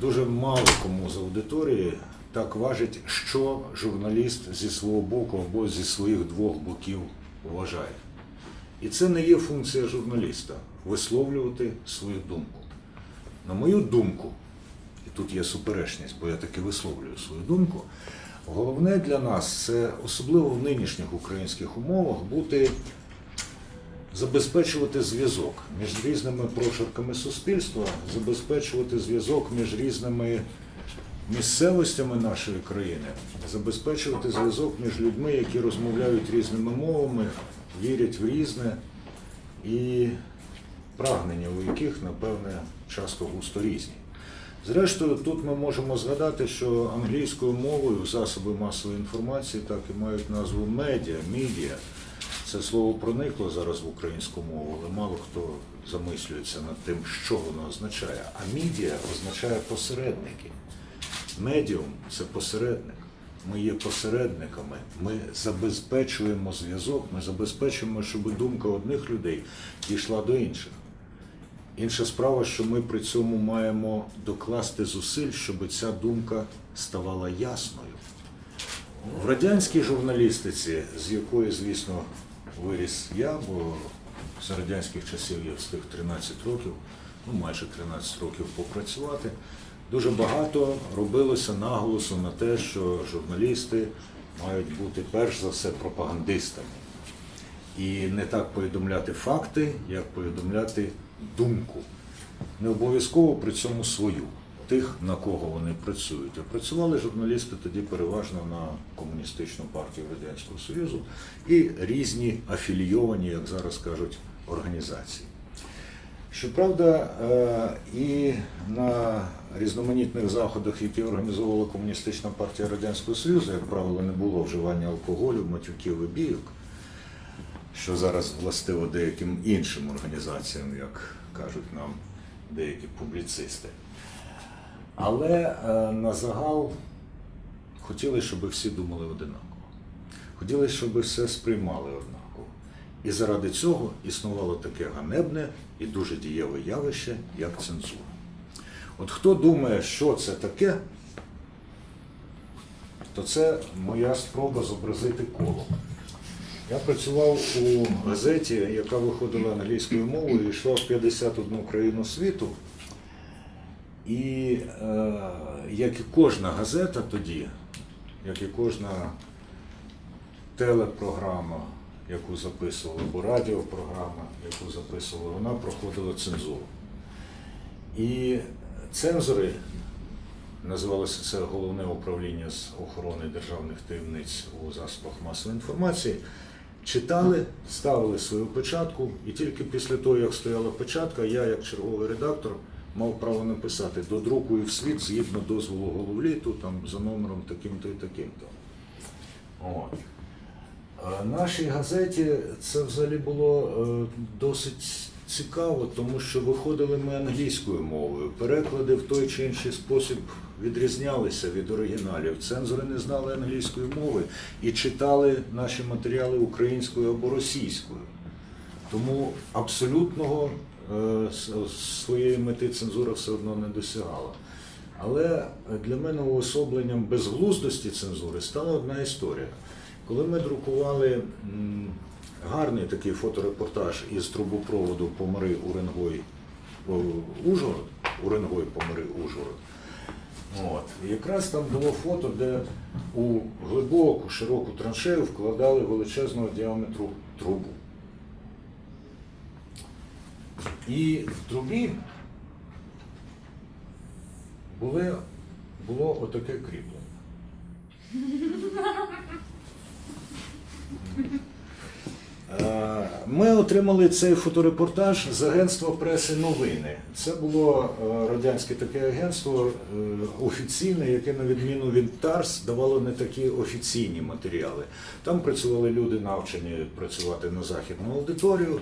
дуже мало кому з аудиторії так важить, що журналіст зі свого боку або зі своїх двох боків вважає. І це не є функція журналіста висловлювати свою думку. На мою думку, і тут є суперечність, бо я таки висловлюю свою думку. Головне для нас це особливо в нинішніх українських умовах бути забезпечувати зв'язок між різними прошарками суспільства, забезпечувати зв'язок між різними місцевостями нашої країни, забезпечувати зв'язок між людьми, які розмовляють різними мовами, вірять в різне і прагнення у яких, напевне, часто густо різні. Зрештою, тут ми можемо згадати, що англійською мовою засоби масової інформації так і мають назву медіа, мідіа. Це слово проникло зараз в українську мову, але мало хто замислюється над тим, що воно означає. А мідіа означає посередники. Медіум це посередник. Ми є посередниками. Ми забезпечуємо зв'язок, ми забезпечуємо, щоб думка одних людей дійшла до інших. Інша справа, що ми при цьому маємо докласти зусиль, щоб ця думка ставала ясною. В радянській журналістиці, з якої, звісно, виріс я, бо з радянських часів я встиг 13 років, ну майже 13 років попрацювати, дуже багато робилося наголосу на те, що журналісти мають бути перш за все пропагандистами. І не так повідомляти факти, як повідомляти думку. Не обов'язково при цьому свою, тих, на кого вони працюють. А працювали журналісти тоді переважно на комуністичну партію Радянського Союзу і різні афілійовані, як зараз кажуть, організації. Щоправда, е, і на різноманітних заходах, які організовувала комуністична партія Радянського Союзу, як правило, не було вживання алкоголю, матюків і бійок що зараз властиво деяким іншим організаціям, як кажуть нам деякі публіцисти. Але е, на загал хотіли, щоб всі думали одинаково. Хотіли, щоб все сприймали однаково. І заради цього існувало таке ганебне і дуже дієве явище, як цензура. От хто думає, що це таке, то це моя спроба зобразити коло. Я працював у газеті, яка виходила англійською мовою і йшла в 51 країну світу. І е, як і кожна газета тоді, як і кожна телепрограма, яку записували, або радіопрограма, яку записували, вона проходила цензуру. І цензори, називалося це головне управління з охорони державних таємниць у засобах масової інформації, читали, ставили свою печатку, і тільки після того, як стояла печатка, я, як черговий редактор, мав право написати до друку і в світ згідно дозволу головліту, там за номером таким-то і таким-то. От. Нашій газеті це взагалі було е, досить цікаво, тому що виходили ми англійською мовою. Переклади в той чи інший спосіб відрізнялися від оригіналів. Цензори не знали англійської мови і читали наші матеріали українською або російською. Тому абсолютного е, своєї мети цензура все одно не досягала. Але для мене уособленням безглуздості цензури стала одна історія. Коли ми друкували гарний такий фоторепортаж із трубопроводу Помари Уренгой Ужгород, Уренгой Помари Ужгород. От. Якраз там було фото, де у глибоку широку траншею вкладали величезного діаметру трубу. І в трубі були, було отаке кріплення. Е, Ми отримали цей фоторепортаж з агентства преси новини. Це було е, радянське таке агентство е, офіційне, яке, на відміну від ТАРС, давало не такі офіційні матеріали. Там працювали люди, навчені працювати на західну аудиторію.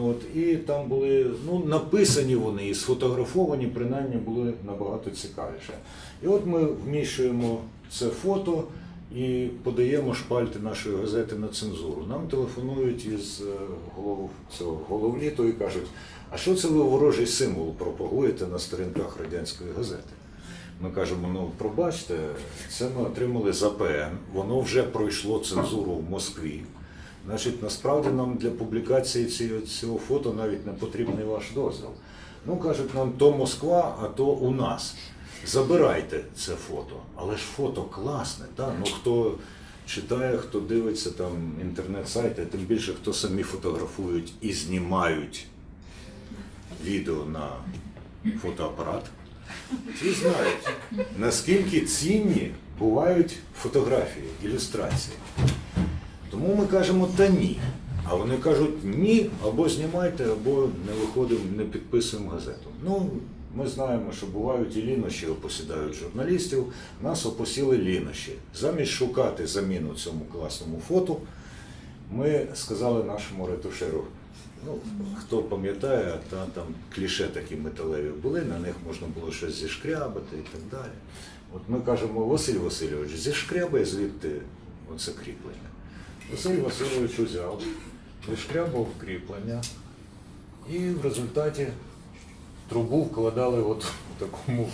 От, і там були ну, написані вони і сфотографовані, принаймні були набагато цікавіше. І от ми вміщуємо це фото і подаємо шпальти нашої газети на цензуру. Нам телефонують із е, голов, цього головліту і кажуть, а що це ви ворожий символ пропагуєте на сторінках радянської газети? Ми кажемо, ну пробачте, це ми отримали за ПН, воно вже пройшло цензуру в Москві. Значить, насправді нам для публікації цього, фото навіть не потрібний ваш дозвіл. Ну, кажуть нам, то Москва, а то у нас. Забирайте це фото. Але ж фото класне, та? ну хто читає, хто дивиться там інтернет-сайти, тим більше хто самі фотографують і знімають відео на фотоапарат. Ті знають, наскільки цінні бувають фотографії, ілюстрації. Тому ми кажемо та ні. А вони кажуть ні, або знімайте, або не виходимо, не підписуємо газету. Ну, ми знаємо, що бувають і лінощі опосідають журналістів. Нас опосіли лінощі. Замість шукати заміну цьому класному фото, ми сказали нашому ретушеру, ну, хто пам'ятає, та там кліше такі металеві були, на них можна було щось зішкрябати і так далі. От ми кажемо, Василь Васильович, зішкрябай звідти оце кріплення. Василь Васильович узяв, зішкрябав кріплення, і в результаті трубу вкладали от в такому.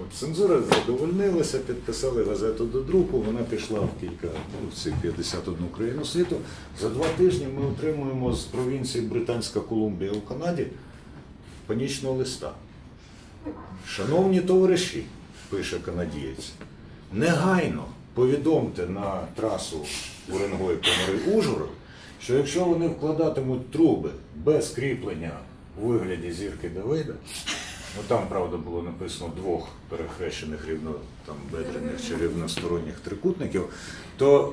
От, цензура задовольнилася, підписали газету до друку, вона пішла в кілька, в ці 51 країну світу. За два тижні ми отримуємо з провінції Британська Колумбія у Канаді панічного листа. Шановні товариші, пише канадієць, негайно повідомте на трасу Уренгой Комари Ужгород, що якщо вони вкладатимуть труби без кріплення у вигляді зірки Давида, ну там, правда, було написано двох перехрещених рівно бедрених чи рівносторонніх трикутників, то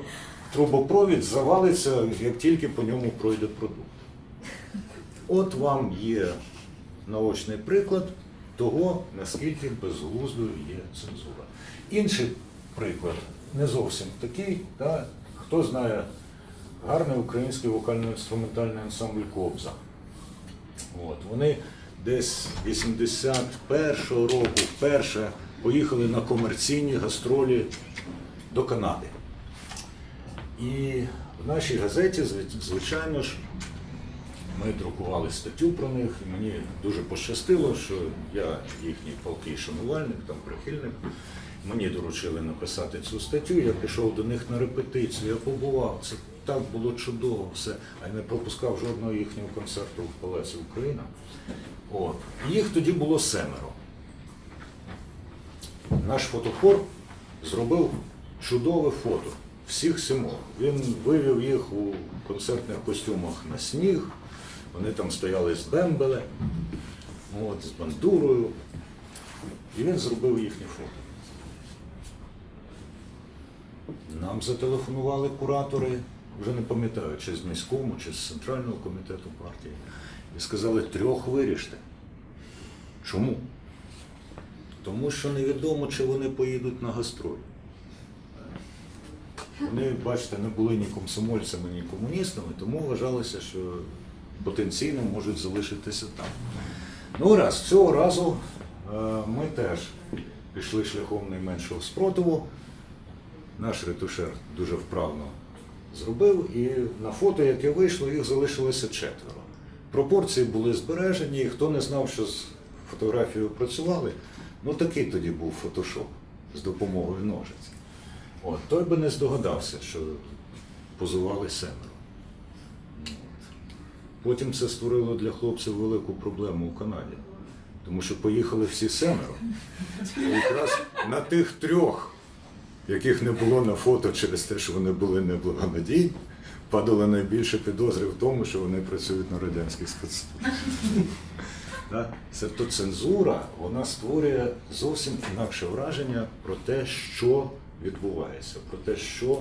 трубопровід завалиться, як тільки по ньому пройде продукт. От вам є наочний приклад того, наскільки безглуздою є цензура. Інший приклад не зовсім такий. Та, хто знає гарний український вокально-інструментальний ансамбль Кобза. От, вони десь 81-го року вперше поїхали на комерційні гастролі до Канади. І в нашій газеті, звичайно ж, ми друкували статтю про них, і мені дуже пощастило, що я їхній палкий шанувальник, там прихильник. Мені доручили написати цю статтю, я пішов до них на репетицію, я побував. Це так було чудово, все. А я не пропускав жодного їхнього концерту в Палаці Україна. От. Їх тоді було семеро. Наш фотохор зробив чудове фото всіх сімох. Він вивів їх у концертних костюмах на сніг. Вони там стояли з бембеле, от, з бандурою. І він зробив їхнє фото. Нам зателефонували куратори, вже не пам'ятаю, чи з міському, чи з центрального комітету партії, і сказали, трьох виріште. Чому? Тому що невідомо, чи вони поїдуть на гастроль. Вони, бачите, не були ні комсомольцями, ні комуністами, тому вважалося, що потенційно можуть залишитися там. Ну, раз, цього разу е, ми теж пішли шляхом найменшого спротиву. Наш ретушер дуже вправно зробив, і на фото, яке вийшло, їх залишилося четверо. Пропорції були збережені, і хто не знав, що з фотографією працювали, ну такий тоді був фотошоп з допомогою ножиць. От, той би не здогадався, що позували семеро. Потім це створило для хлопців велику проблему у Канаді, тому що поїхали всі семеро. І якраз на тих трьох, яких не було на фото через те, що вони були неблагонадійні, падало найбільше підозри в тому, що вони працюють на радянських спецслужбах. Тобто цензура вона створює зовсім інакше враження про те, що відбувається, про те, що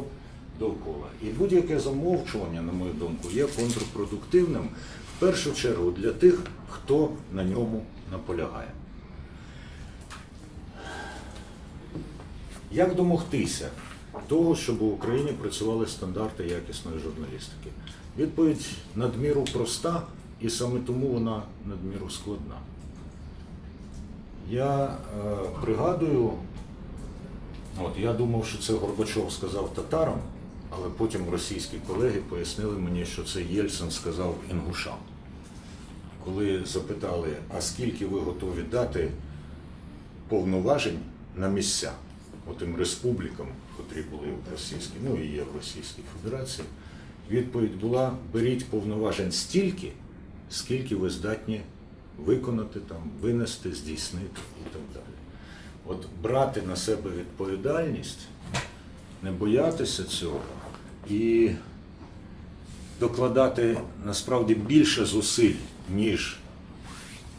довкола. І будь-яке замовчування, на мою думку, є контрпродуктивним в першу чергу для тих, хто на ньому наполягає. Як домогтися того, щоб у Україні працювали стандарти якісної журналістики? Відповідь надміру проста, і саме тому вона надміру складна. Я е, пригадую, от я думав, що це Горбачов сказав татарам, але потім російські колеги пояснили мені, що це Єльцин сказав інгушам. Коли запитали, а скільки ви готові дати повноважень на місця, отим республікам, котрі були в Російській, ну і є в Російській Федерації, відповідь була: беріть повноважень стільки, скільки ви здатні виконати, там, винести, здійснити і так далі. От брати на себе відповідальність, не боятися цього і докладати насправді більше зусиль, ніж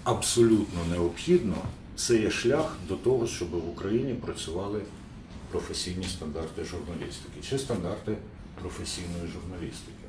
абсолютно необхідно, це є шлях до того, щоб в Україні працювали професійні стандарти журналістики чи стандарти професійної журналістики.